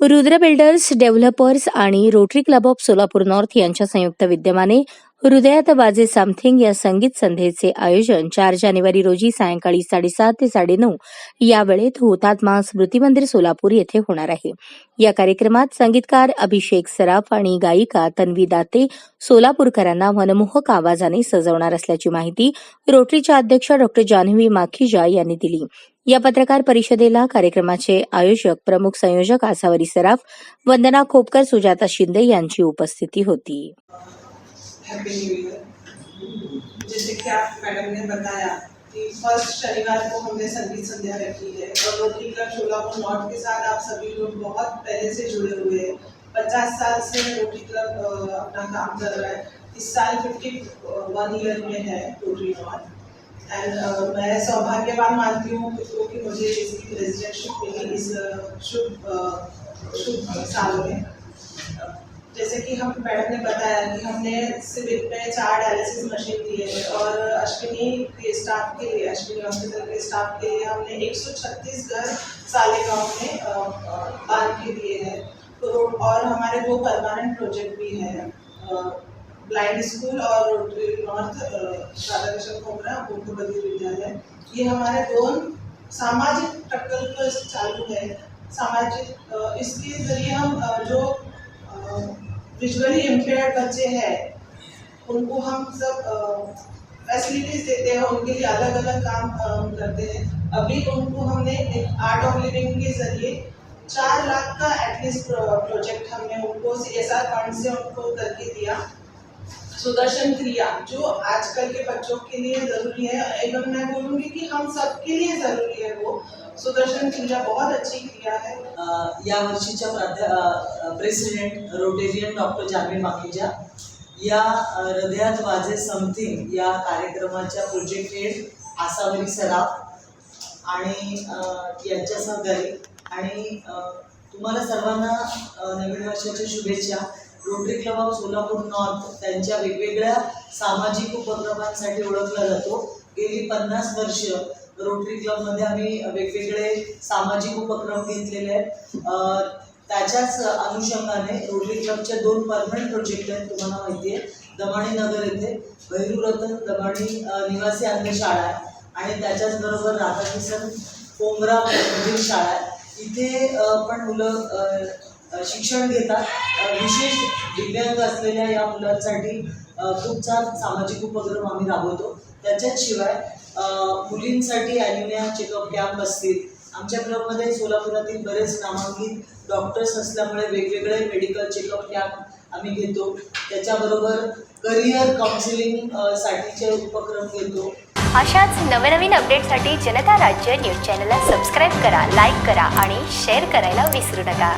Rudra builders developers आणि Rotary club of Solapur north यांच्या संयुक्त विद्यमाने हृदयात बाजे समथिंग या संगीत संध्येचे आयोजन चार जानेवारी रोजी सायंकाळी साडेसात ते साडेनऊ या वेळेत हुतात्मा स्मृती मंदिर सोलापूर येथे होणार आहे. या कार्यक्रमात संगीतकार अभिषेक सराफ आणि गायिका तन्वी दाते सोलापूरकरांना मनमोहक आवाजाने सजवणार असल्याची माहिती रोटरीच्या अध्यक्ष डॉक्टर जान्हवी माखीजा यांनी दिली. या पत्रकार परिषदेला कार्यक्रमाचे आयोजक प्रमुख संयोजक आसावरी सराफ वंदना खोपकर सुजाता शिंदे यांची उपस्थिती होती. हैप्पी न्यू ईयर जैसे कि आप मैडम ने बताया कि फ़र्स्ट शनिवार को हमने संगीत संध्या रखी है और रोटरी क्लब शोलापुर नॉर्थ के साथ आप सभी लोग बहुत पहले से जुड़े हुए हैं। पचास साल से रोटरी क्लब अपना काम कर रहा है। इस साल फिफ्टी वन ईयर में है रोटरी नॉर्थ एंड मैं सौभाग्यवान मानती हूँ खुद को कि मुझे इसकी प्रेसिडेंटशिप मिली इस शुभ शुभ साल में। जैसे कि हम मैडम ने बताया कि हमने सिविल में चार डायलिसिस मशीन दिए हैं और अश्विनी के स्टाफ के लिए, अश्विनी हॉस्पिटल के स्टाफ के लिए हमने 136 घर साले गाँव में बाँध के दिए हैं। तो और हमारे दो परमानेंट प्रोजेक्ट भी हैं ब्लाइंड स्कूल और रोटरी नॉर्थ राधा कृष्ण खोमरा बधिर विद्यालय। ये हमारे दोन सामाजिक प्रकल्प चालू है। सामाजिक इसके ज़रिए हम जो विजुअली इम्पेयर बच्चे हैं, उनको हम सब फैसिलिटीज़ देते हैं, उनके लिए अलग अलग काम करते हैं। अभी उनको हमने आर्ट ऑफ़ लिविंग के ज़रिए चार लाख का एटलीस्ट प्रोजेक्ट हमने उनको सी एस आर फंड से उनको करके दिया। सुदर्शन क्रिया जो आजकल के बच्चों के लिए जरूरी है एवं मैं बोलूँगी कि हम सबके लिए जरूरी है वो। सुदर्शन क्रिया बहुत अच्छी क्रिया है। या वर्षीच्या प्राध्या president Rotarian doctor Janhavi Makhija या हृदयात वाजे समथिंग या कार्यक्रमाच्या प्रोजेक्ट हेड आसावरी सराफ आणि यांच्या सहकारी आणि तुम्हाला सर्वांना नवीन वर्षाच्या शुभेच्छा. Rotary club of Solapur north त्यांच्या वेगवेगळ्या सामाजिक उपक्रमांसाठी ओळखला जातो. गेली पन्नास वर्ष रोटरी क्लबमध्ये आम्ही वेगवेगळे सामाजिक उपक्रम घेतलेले आहेत. त्याच्याच अनुषंगाने रोटरी क्लबचे दोन परमनंट प्रोजेक्ट आहेत तुम्हाला माहिती आहे. दमाणी नगर येथे भैरूरतन दमाणी निवासी अन्य शाळा आहे. आणि त्याच्याच बरोबर राधाकिशन कोंगरा मधील शाळा आहे. इथे पण मुलं शिक्षण घेतात. विशेष दिव्यांग असलेल्या या मुलांसाठी अ, खूप छान सामाजिक उपक्रम आम्ही राबवतो. त्याच्याच शिवाय मुलींसाठी ॲनिमिया चेकअप कॅम्प असतील. आमच्या क्लबमध्ये सोलापुरातील बरेच नामांकित डॉक्टर्स असल्यामुळे वेगवेगळे मेडिकल चेकअप कॅम्प आम्ही घेतो. त्याच्याबरोबर करिअर काउन्सिलिंग साठीचे उपक्रम घेतो. अशाच नवनवीन अपडेटसाठी जनता राज्य न्यूज चॅनलला सबस्क्राईब करा लाईक करा आणि शेअर करायला विसरू नका.